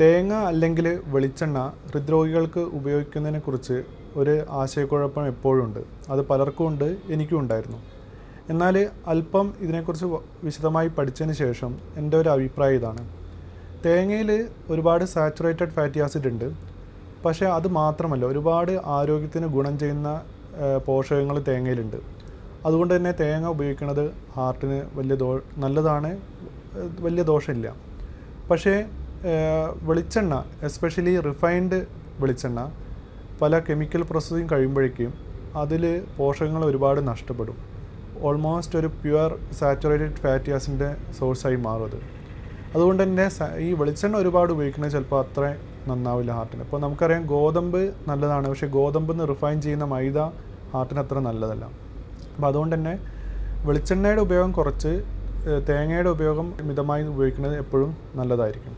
തേങ്ങ അല്ലെങ്കിൽ വെളിച്ചെണ്ണ ഹൃദ്രോഗികൾക്ക് ഉപയോഗിക്കുന്നതിനെക്കുറിച്ച് ഒരു ആശയക്കുഴപ്പം എപ്പോഴും ഉണ്ട് അത് പലർക്കും ഉണ്ട് എനിക്കും ഉണ്ടായിരുന്നു. എന്നാൽ അല്പം ഇതിനെക്കുറിച്ച് വിശദമായി പഠിച്ചതിന് ശേഷം എന്റെ ഒരു അഭിപ്രായം ഇതാണ്. തേങ്ങയിൽ ഒരുപാട് സാച്ചുറേറ്റഡ് ഫാറ്റി ആസിഡ് ഉണ്ട്. പക്ഷേ അത് മാത്രമല്ല ഒരുപാട് ആരോഗ്യത്തിന് ഗുണം ചെയ്യുന്ന പോഷകങ്ങൾ തേങ്ങയിലുണ്ട്. അതുകൊണ്ട് തന്നെ തേങ്ങ ഉപയോഗിക്കുന്നത് ഹാർട്ടിന് വലിയ ദോ നല്ലതാണ് വലിയ ദോഷമില്ല. പക്ഷേ വെളിച്ചെണ്ണ എസ്പെഷ്യലി റിഫൈൻഡ് വെളിച്ചെണ്ണ പല കെമിക്കൽ പ്രോസസ്സിങ് കഴിയുമ്പോഴേക്കും അതിൽ പോഷകങ്ങൾ ഒരുപാട് നഷ്ടപ്പെടും. ഓൾമോസ്റ്റ് ഒരു പ്യുവർ സാച്ചുറേറ്റഡ് ഫാറ്റി ആസിഡിന്റെ സോഴ്സായി മാറും അത്. അതുകൊണ്ട് തന്നെ ഈ വെളിച്ചെണ്ണ ഒരുപാട് ഉപയോഗിക്കുന്നത് ചിലപ്പോൾ അത്ര നന്നാവില്ല ഹാർട്ടിന് അപ്പോൾ നമുക്കറിയാം ഗോതമ്പ് നല്ലതാണ് പക്ഷേ ഗോതമ്പ് നിന്ന് റിഫൈൻ ചെയ്യുന്ന മൈദ ഹാർട്ടിന് അത്ര നല്ലതല്ല. അപ്പോൾ അതുകൊണ്ട് തന്നെ വെളിച്ചെണ്ണയുടെ ഉപയോഗം കുറച്ച് തേങ്ങയുടെ ഉപയോഗം മിതമായി ഉപയോഗിക്കുന്നത് എപ്പോഴും നല്ലതായിരിക്കും.